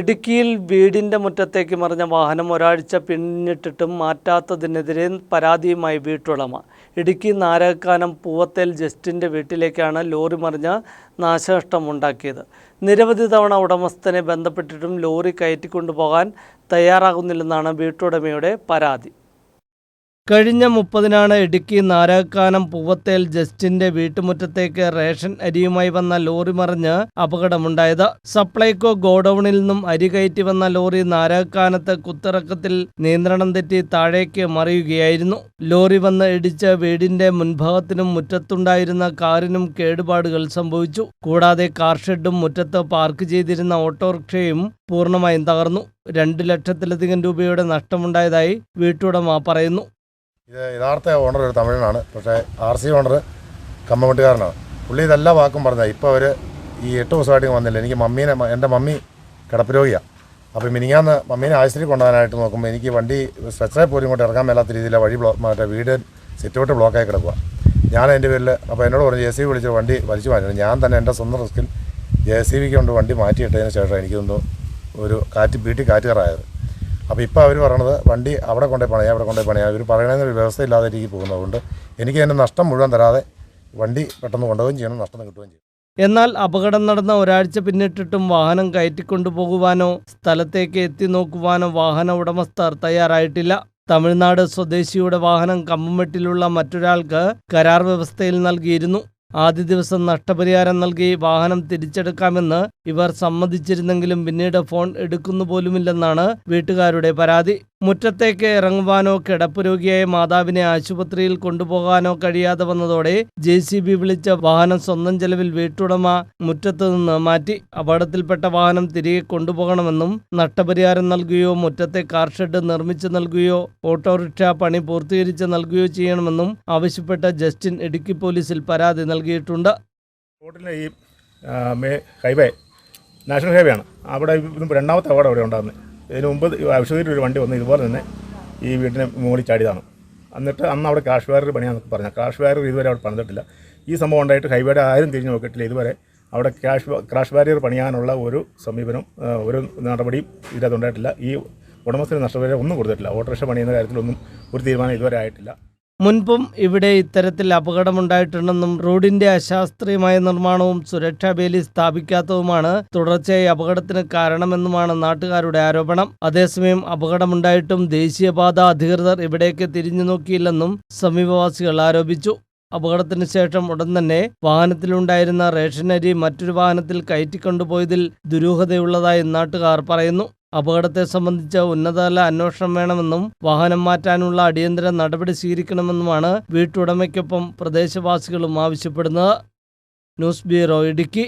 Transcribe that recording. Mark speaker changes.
Speaker 1: ഇടുക്കിയിൽ വീടിന്റെ മുറ്റത്തേക്ക് മറിഞ്ഞ വാഹനം ഒരാഴ്ച പിന്നിട്ടിട്ടും മാറ്റാത്തതിനെതിരെ പരാതിയുമായി വീട്ടുടമ. ഇടുക്കി നാരകക്കാനം പൂവത്തേൽ ജസ്റ്റിന്റെ വീട്ടിലേക്കാണ് ലോറി മറിഞ്ഞ നാശനഷ്ടമുണ്ടാക്കിയത്. നിരവധി തവണ ഉടമസ്ഥനെ ബന്ധപ്പെട്ടിട്ടും ലോറി കയറ്റിക്കൊണ്ടുപോകാൻ തയ്യാറാകുന്നില്ലെന്നാണ് വീട്ടുടമയുടെ പരാതി. കഴിഞ്ഞ മുപ്പതിനാണ് ഇടുക്കി നാരകക്കാനം പൂവത്തേൽ ജസ്റ്റിന്റെ വീട്ടുമുറ്റത്തേക്ക് റേഷൻ അരിയുമായി വന്ന ലോറി മറിഞ്ഞ് അപകടമുണ്ടായത്. സപ്ലൈകോ ഗോഡൌണിൽ നിന്നും അരി കയറ്റി വന്ന ലോറി നാരകക്കാനത്ത് കുത്തിറക്കത്തിൽ നിയന്ത്രണം തെറ്റി താഴേക്ക് മറിയുകയായിരുന്നു. ലോറി വന്ന് ഇടിച്ച് വീടിന്റെ മുൻഭാഗത്തിനും മുറ്റത്തുണ്ടായിരുന്ന കാറിനും കേടുപാടുകൾ സംഭവിച്ചു. കൂടാതെ കാർ ഷെഡും മുറ്റത്ത് പാർക്ക് ചെയ്തിരുന്ന ഓട്ടോറിക്ഷയും പൂർണമായും തകർന്നു. രണ്ട് ലക്ഷത്തിലധികം രൂപയുടെ നഷ്ടമുണ്ടായതായി വീട്ടുടമ പറയുന്നു.
Speaker 2: ഇത് യഥാർത്ഥ ഓണർ ഒരു തമിഴനാണ്. പക്ഷേ ആർ സി ഓണർ കമ്മവെട്ടുകാരനാണ് പുള്ളി ഇതെല്ലാ വാക്കും പറഞ്ഞത്. ഇപ്പോൾ അവർ ഈ എട്ട് ദിവസമായിട്ട് വന്നില്ല. എനിക്ക് മമ്മീനെ എന്റെ മമ്മി കിടപ്പ് രോഗിയാണ് അപ്പോൾ മിനിങ്ങാന്ന് മമ്മീനെ ആശുപത്രി കൊണ്ടുപോകാനായിട്ട് നോക്കുമ്പോൾ എനിക്ക് വണ്ടി സ്ട്രെച്ചറെ പോലും ഇങ്ങോട്ട് ഇറങ്ങാൻ മേലാത്ത രീതിയിൽ വഴി ബ്ലോ മറ്റേ വീട് സിറ്റൗട്ട് ബ്ലോക്കായി കിടക്കുക ഞാൻ എന്റെ പേരിൽ അപ്പോൾ എന്നോട് പറഞ്ഞു ജെ സി വിളിച്ച് വണ്ടി വലിച്ചു മാറ്റി ഞാൻ തന്നെ എന്റെ സ്വന്തം റിസ്കിൽ ജെ സി ബിക്ക് കൊണ്ട് വണ്ടി മാറ്റിയിട്ടതിന് ശേഷം എനിക്കൊന്ന് ഒരു കാറ്റ് വീട്ടിൽ കാറ്റ് കയറായത് അപ്പോൾ ഇപ്പോൾ അവർ പറയണത് വണ്ടി അവിടെ കൊണ്ടേ പണിയാം അവിടെ കൊണ്ടേ പണിയാം. ഇവർ വ്യവസ്ഥ വ്യവസ്ഥയില്ലാതെ രീതിയിൽ പോകുന്നതുകൊണ്ട് എനിക്ക് അതിന്റെ നഷ്ടം മുഴുവൻ തരാതെ വണ്ടി പെട്ടെന്ന് കൊണ്ടുപോവുകയും ചെയ്യണം നഷ്ടം കിട്ടുകയും ചെയ്യും
Speaker 1: എന്നാൽ അപകടം നടന്ന ഒരാഴ്ച പിന്നിട്ടിട്ടും വാഹനം കയറ്റിക്കൊണ്ടുപോകുവാനോ സ്ഥലത്തേക്ക് എത്തി നോക്കുവാനോ വാഹന ഉടമസ്ഥർ തയ്യാറായിട്ടില്ല. തമിഴ്നാട് സ്വദേശിയുടെ വാഹനം കമ്പമെട്ടിലുള്ള മറ്റൊരാൾക്ക് കരാർ വ്യവസ്ഥയിൽ നൽകിയിരുന്നു. ആദ്യ ദിവസം നഷ്ടപരിഹാരം നൽകി വാഹനം തിരിച്ചെടുക്കാമെന്ന് ഇവർ സമ്മതിച്ചിരുന്നെങ്കിലും പിന്നീട് ഫോൺ എടുക്കുന്നു പോലുമില്ലെന്നാണ് വീട്ടുകാരുടെ പരാതി. മുറ്റത്തേക്ക് ഇറങ്ങുവാനോ കിടപ്പ് രോഗിയായ മാതാവിനെ ആശുപത്രിയിൽ കൊണ്ടുപോകാനോ കഴിയാതെ വന്നതോടെ ജെ സി ബി വിളിച്ച വാഹനം സ്വന്തം ചെലവിൽ വീട്ടുടമ മുറ്റത്ത് നിന്ന് മാറ്റി അപകടത്തിൽപ്പെട്ട വാഹനം തിരികെ കൊണ്ടുപോകണമെന്നും നഷ്ടപരിഹാരം നൽകുകയോ മുറ്റത്തെ കാർ ഷെഡ് നിർമ്മിച്ചു നൽകുകയോ ഓട്ടോറിക്ഷ പണി പൂർത്തീകരിച്ച് നൽകുകയോ ചെയ്യണമെന്നും ആവശ്യപ്പെട്ട ജസ്റ്റിൻ ഇടുക്കി പോലീസിൽ പരാതി നൽകിയിട്ടുണ്ട്.
Speaker 3: റോഡിലെ ഈ ഹൈവേ നാഷണൽ ഹൈവേ ആണ്. അവിടെ രണ്ടാമത്തെ അവാർഡ് അവിടെ ഉണ്ടാകുന്നത് ഇതിന് മുമ്പ് ആവശ്യത്തിൽ ഒരു വണ്ടി വന്ന് ഇതുപോലെ തന്നെ ഈ വീടിന് മുകളിൽ ചാടിയതാണ്. എന്നിട്ട് അന്ന് അവിടെ കാഷ് വയർ പണിയാന്നൊക്കെ പറഞ്ഞു കാഷ് വയർ ഇതുവരെ അവിടെ പണിതിട്ടില്ല. ഈ സംഭവം ഉണ്ടായിട്ട് ഹൈവേയുടെ ആരും തിരിഞ്ഞു നോക്കിയിട്ടില്ല. ഇതുവരെ അവിടെ ക്യാഷ് ക്രാഷ് ബാരിയർ പണിയാനുള്ള ഒരു സമീപനം ഒരു നടപടിയും ഇതിനകത്ത് ഉണ്ടായിട്ടില്ല. ഈ ഉടമസ്ഥന് നഷ്ടപരിഹാരം ഒന്നും കൊടുത്തിട്ടില്ല. ഓട്ടോറിക്ഷ പണിയുന്ന കാര്യത്തിലൊന്നും ഒരു തീരുമാനം ഇതുവരെ ആയിട്ടില്ല.
Speaker 1: മുൻപും ഇവിടെ ഇത്തരത്തിൽ അപകടമുണ്ടായിട്ടുണ്ടെന്നും റോഡിന്റെ അശാസ്ത്രീയമായ നിർമ്മാണവും സുരക്ഷാ ബേലി സ്ഥാപിക്കാത്തതുമാണ് തുടർച്ചയായി അപകടത്തിന് കാരണമെന്നുമാണ് നാട്ടുകാരുടെ ആരോപണം. അതേസമയം അപകടമുണ്ടായിട്ടും ദേശീയപാത അധികൃതർ ഇവിടേക്ക് തിരിഞ്ഞു നോക്കിയില്ലെന്നും സമീപവാസികൾ ആരോപിച്ചു. അപകടത്തിന് ശേഷം ഉടൻ തന്നെ വാഹനത്തിലുണ്ടായിരുന്ന റേഷനരി മറ്റൊരു വാഹനത്തിൽ കയറ്റിക്കൊണ്ടുപോയതിൽ ദുരൂഹതയുള്ളതായി നാട്ടുകാർ പറയുന്നു. അപകടത്തെ സംബന്ധിച്ച് ഉന്നതതല അന്വേഷണം വേണമെന്നും വാഹനം മാറ്റാനുള്ള അടിയന്തര നടപടി സ്വീകരിക്കണമെന്നുമാണ് വീട്ടുടമയ്ക്കൊപ്പം പ്രദേശവാസികളും ആവശ്യപ്പെടുന്നത്. News bureau Idukki.